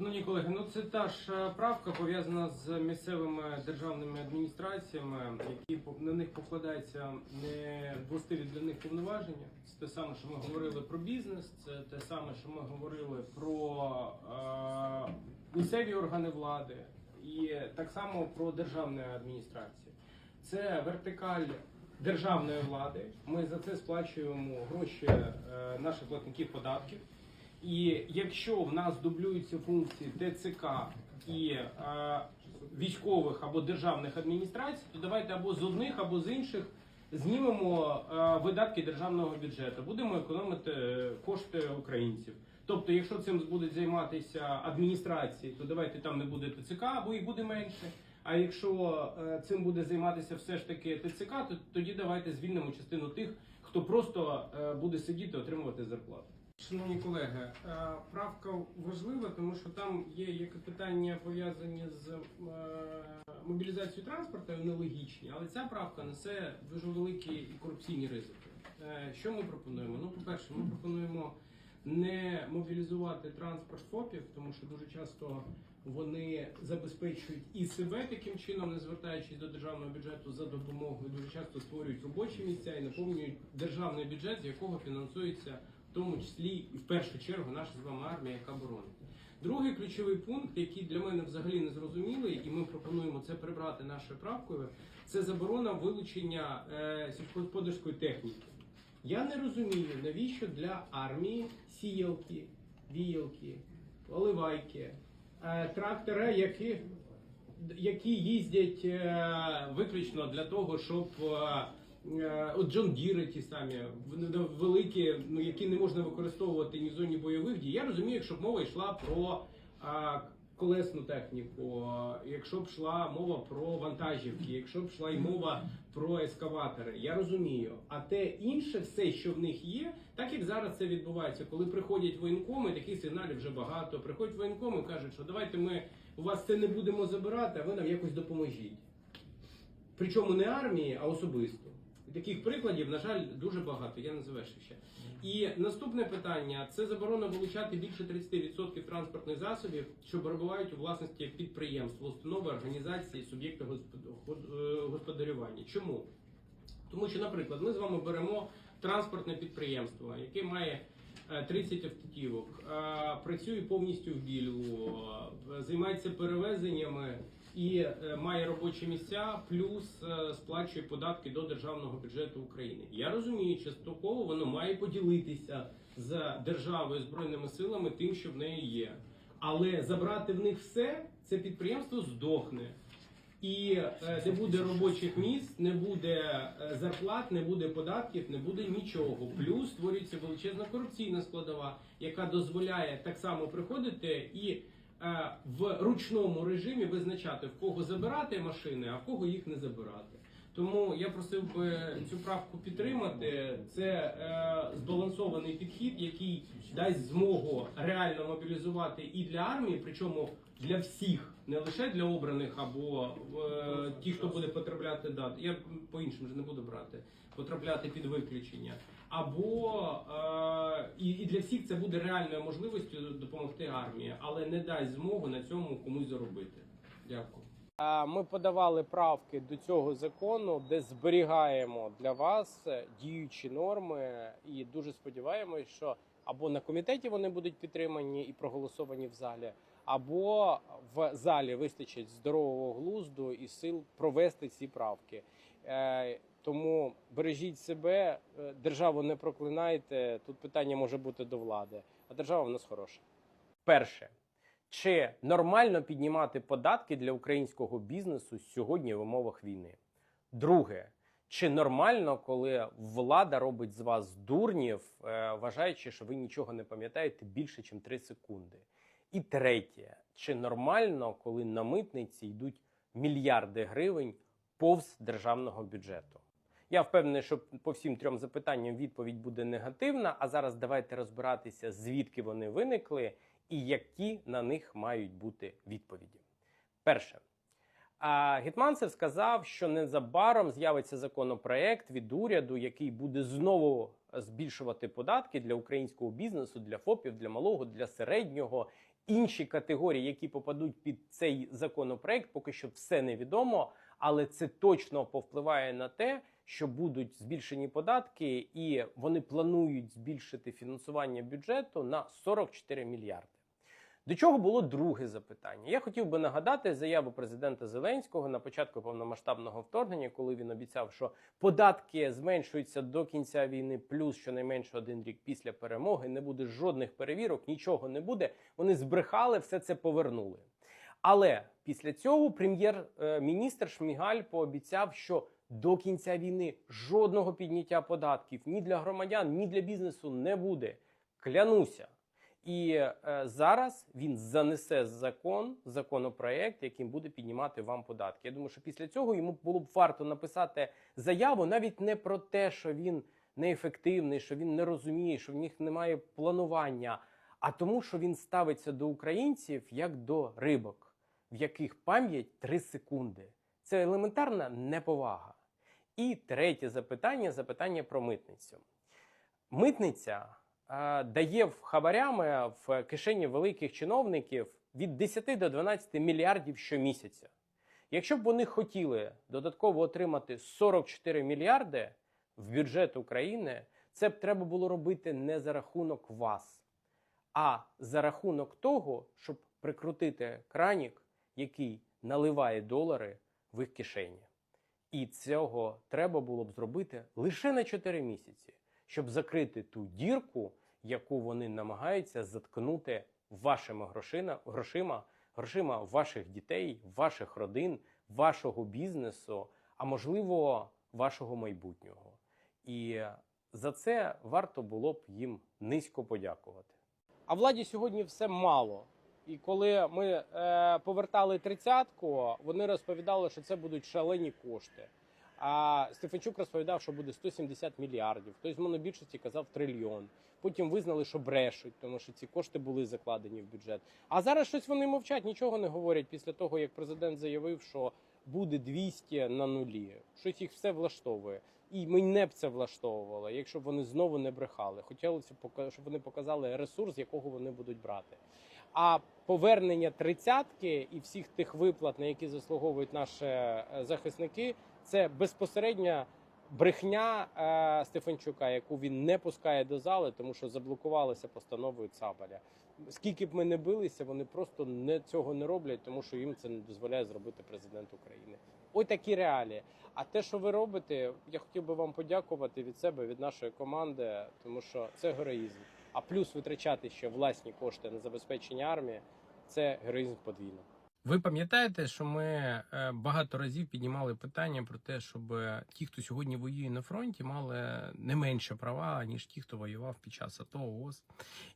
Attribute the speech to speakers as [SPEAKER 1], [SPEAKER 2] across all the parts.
[SPEAKER 1] Шановні колеги, ну це та ж е, правка пов'язана з місцевими державними адміністраціями, які на них покладаються не властиві для них повноваження. Це те саме, що ми говорили про бізнес, це те саме, що ми говорили про е, місцеві органи влади, і так само про державні адміністрації. Це вертикаль державної влади. Ми за це сплачуємо гроші е, наших платників податків. І якщо в нас дублюються функції ТЦК і е, військових або державних адміністрацій, то давайте або з одних, або з інших знімемо е, видатки державного бюджету. Будемо економити е, кошти українців. Тобто, якщо цим будуть займатися адміністрації, то давайте там не буде ТЦК, або їх буде менше. А якщо е, цим буде займатися все ж таки ТЦК, то тоді давайте звільнимо частину тих, хто просто е, буде сидіти отримувати зарплату. Шановні колеги, е, правка важлива, тому що там є питання пов'язані з е, мобілізацією транспорту, нелогічні, але ця правка несе дуже великі і корупційні ризики. Е, Що ми пропонуємо? Ну, по-перше, ми пропонуємо не мобілізувати транспорт ФОПів, тому що дуже часто вони забезпечують і себе таким чином, не звертаючись до державного бюджету за допомогою, дуже часто створюють робочі місця і наповнюють державний бюджет, з якого фінансується тому числі і в першу чергу наша з вами армія, яка боронить. Другий ключовий пункт, який для мене взагалі не зрозумілий, і ми пропонуємо це прибрати нашою правкою, це заборона вилучення е, сільськогосподарської техніки. Я не розумію, навіщо для армії сіялки, віялки, оливайки, е, трактори, які, які їздять е, виключно для того, щоб е, от Джон Діри ті самі великі, ну які не можна використовувати ні в зоні бойових дій. Я розумію, якщо б мова йшла про е, колесну техніку, е, якщо б йшла мова про вантажівки, якщо б йшла й мова про ескаватори, я розумію. А те інше, все, що в них є, так як зараз це відбувається, коли приходять воєнкоми, таких сигналів вже багато. Приходять воєнкоми, кажуть, що давайте ми у вас це не будемо забирати, а ви нам якось допоможіть. Причому не армії, а особисто. Таких прикладів, на жаль, дуже багато. Я не завершив ще. І наступне питання це заборона вилучати більше 30% транспортних засобів, що перебувають у власності підприємств, установи, організації, суб'єкти е, господарювання. Чому? Тому що, наприклад, ми з вами беремо транспортне підприємство, яке має е, 30 автівок, е, працює повністю в білу, е, займається перевезеннями і е, має робочі місця, плюс е, сплачує податки до державного бюджету України. Я розумію, частково воно має поділитися з державою збройними силами тим, що в неї є. Але забрати в них все, це підприємство здохне. І е, не буде робочих місць, не буде зарплат, не буде податків, не буде нічого. Плюс створюється величезна корупційна складова, яка дозволяє так само приходити і в ручному режимі визначати в кого забирати машини, а в кого їх не забирати. Тому я просив би цю правку підтримати. Це е, збалансований підхід, який дасть змогу реально мобілізувати і для армії, причому для всіх, не лише для обраних або е, ті, хто буде потрапляти да, я по іншому вже не буду брати, потрапляти під виключення. Або е, і, і для всіх це буде реальною можливістю допомогти армії, але не дасть змогу на цьому комусь заробити. Дякую. Ми подавали правки до цього закону, де зберігаємо для вас діючі норми, і дуже сподіваємось, що або на комітеті вони будуть підтримані і проголосовані в залі, або в залі вистачить здорового глузду і сил провести ці правки. Е, Тому бережіть себе, е, державу не проклинайте. Тут питання може бути до влади, а держава в нас хороша. Перше. Чи нормально піднімати податки для українського бізнесу сьогодні в умовах війни? Друге, чи нормально, коли влада робить з вас дурнів, е, вважаючи, що ви нічого не пам'ятаєте більше, ніж 3 секунди? І третє, чи нормально, коли на митниці йдуть мільярди гривень повз державного бюджету? Я впевнений, що по всім трьом запитанням відповідь буде негативна. А зараз давайте розбиратися, звідки вони виникли і які на них мають бути відповіді. Перше. А Гетманцев сказав, що незабаром з'явиться законопроект від уряду, який буде знову збільшувати податки для українського бізнесу, для ФОПів, для малого, для середнього.
[SPEAKER 2] Інші категорії, які попадуть під цей законопроект, поки що все невідомо, але це точно повпливає на те, що будуть збільшені податки, і вони планують збільшити фінансування бюджету на 44 мільярди. До чого було друге запитання? Я хотів би нагадати заяву президента Зеленського на початку повномасштабного вторгнення, коли він обіцяв, що податки зменшуються до кінця війни, плюс щонайменше один рік після перемоги. Не буде жодних перевірок, нічого не буде. Вони збрехали, все це повернули. Але після цього прем'єр-міністр Шмігаль пообіцяв, що до кінця війни жодного підняття податків ні для громадян, ні для бізнесу не буде. Клянуся. І е, зараз він занесе закон, законопроект, яким буде піднімати вам податки. Я думаю, що після цього йому було б варто написати заяву навіть не про те, що він неефективний, що він не розуміє, що в них немає планування, а тому, що він ставиться до українців як до рибок, в яких пам'ять 3 секунди. Це елементарна неповага. І третє запитання запитання про митницю. Митниця дає в хабарями в кишені великих чиновників від 10 до 12 мільярдів щомісяця. Якщо б вони хотіли додатково отримати 44 мільярди в бюджет України, це б треба було робити не за рахунок вас, а за рахунок того, щоб прикрутити кранік, який наливає долари в їх кишені. І цього треба було б зробити лише на 4 місяці, щоб закрити ту дірку, яку вони намагаються заткнути вашими грошима, грошима, грошима ваших дітей, ваших родин, вашого бізнесу, а можливо, вашого майбутнього. І за це варто було б їм низько подякувати. А владі сьогодні все мало. І коли ми е, повертали тридцятку, вони розповідали, що це будуть шалені кошти. А Стефанчук розповідав, що буде 170 мільярдів. Хтось з монобільшості казав трильйон. Потім визнали, що брешуть, тому що ці кошти були закладені в бюджет. А зараз щось вони мовчать, нічого не говорять після того, як президент заявив, що буде 200 на нулі. Щось їх все влаштовує. І мене б це влаштовувало, якщо б вони знову не брехали. Хотілося б, щоб вони показали ресурс, якого вони будуть брати. А повернення тридцятки і всіх тих виплат, на які заслуговують наші е, захисники, це безпосередня брехня е, Стефанчука, яку він не пускає до зали, тому що заблокувалися постановою Цабаля. Скільки б ми не билися, вони просто не цього не роблять, тому що їм це не дозволяє зробити президент України. Ось такі реалії. А те, що ви робите, я хотів би вам подякувати від себе, від нашої команди, тому що це героїзм. А плюс витрачати ще власні кошти на забезпечення армії це героїзм подвійно.
[SPEAKER 1] Ви пам'ятаєте, що ми е, багато разів піднімали питання про те, щоб ті, хто сьогодні воює на фронті, мали не менше права, ніж ті, хто воював під час АТО ООС.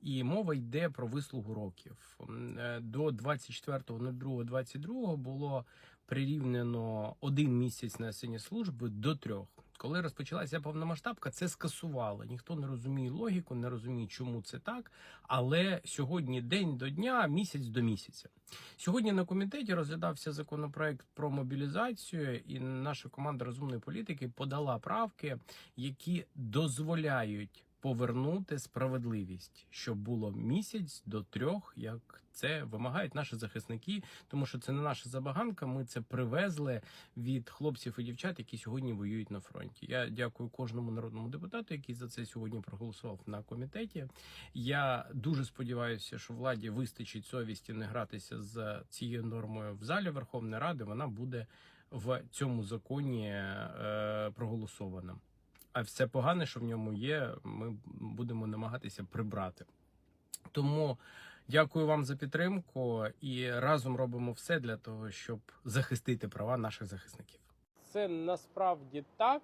[SPEAKER 1] І мова йде про вислугу років. Е, До 24.02.22 було прирівнено один місяць несення служби до трьох. Коли розпочалася повномасштабка, це скасували. Ніхто не розуміє логіку, не розуміє, чому це так. Але сьогодні день до дня, місяць до місяця. Сьогодні на комітеті розглядався законопроект про мобілізацію, і наша команда розумної політики подала правки, які дозволяють повернути справедливість, щоб було місяць до трьох, як це вимагають наші захисники, тому що це не наша забаганка. Ми це привезли від хлопців і дівчат, які сьогодні воюють на фронті. Я дякую кожному народному депутату, який за це сьогодні проголосував на комітеті. Я дуже сподіваюся, що владі вистачить совісті не гратися з цією нормою в залі Верховної Ради. Вона буде в цьому законі е, проголосована. А все погане, що в ньому є, ми будемо намагатися прибрати. Тому дякую вам за підтримку і разом робимо все для того, щоб захистити права наших захисників.
[SPEAKER 2] Це насправді так.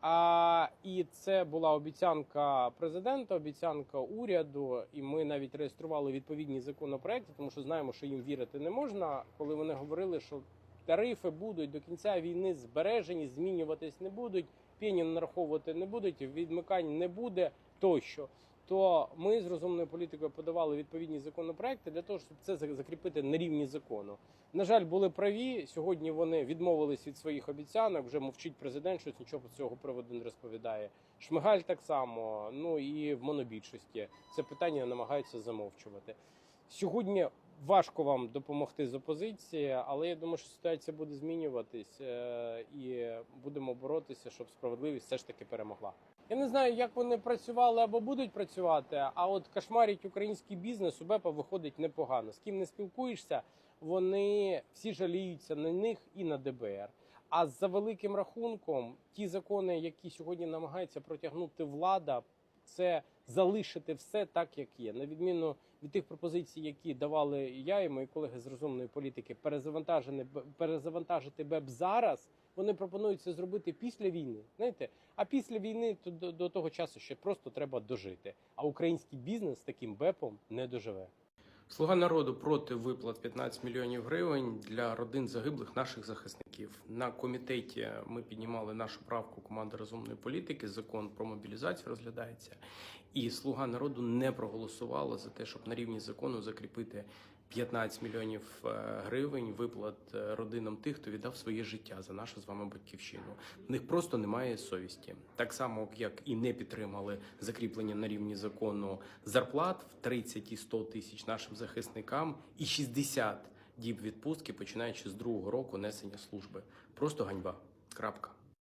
[SPEAKER 2] А, і це була обіцянка президента, обіцянка уряду, і ми навіть реєстрували відповідні законопроекти, тому що знаємо, що їм вірити не можна. Коли вони говорили, що тарифи будуть до кінця війни збережені, змінюватись не будуть, пені нараховувати не будуть, відмикань не буде тощо. То ми з розумною політикою подавали відповідні законопроекти для того, щоб це закріпити на рівні закону. На жаль, були праві. Сьогодні вони відмовились від своїх обіцянок. Вже мовчить президент, щось нічого з цього приводу не розповідає. Шмигаль так само. Ну і в монобільшості це питання намагаються замовчувати. Сьогодні важко вам допомогти з опозиції, але я думаю, що ситуація буде змінюватись е, і будемо боротися, щоб справедливість все ж таки перемогла. Я не знаю, як вони працювали або будуть працювати, а от кошмарить український бізнес у БЕПа виходить непогано. З ким не спілкуєшся, вони всі жаліються на них і на ДБР. А за великим рахунком, ті закони, які сьогодні намагається протягнути влада, це залишити все так, як є, на відміну від тих пропозицій, які давали я і мої колеги з розумної політики, перезавантажені Б- перезавантажити БЕП зараз. Вони пропонують це зробити після війни. Знаєте, а після війни то до, до того часу ще просто треба дожити. А український бізнес таким БЕПом не доживе. Слуга народу проти виплат 15 мільйонів гривень для родин загиблих наших захисників. На комітеті ми піднімали нашу правку команди розумної політики. Закон про мобілізацію розглядається, і слуга народу не проголосувала за те, щоб на рівні закону закріпити 15 мільйонів е, гривень виплат е, родинам тих, хто віддав своє життя за нашу з вами батьківщину. В них просто немає совісті, так само як і не підтримали закріплення на рівні закону зарплат в 30 і 100 тисяч нашим захисникам і 60 діб відпустки, починаючи з другого року несення служби. Просто ганьба. Крапка.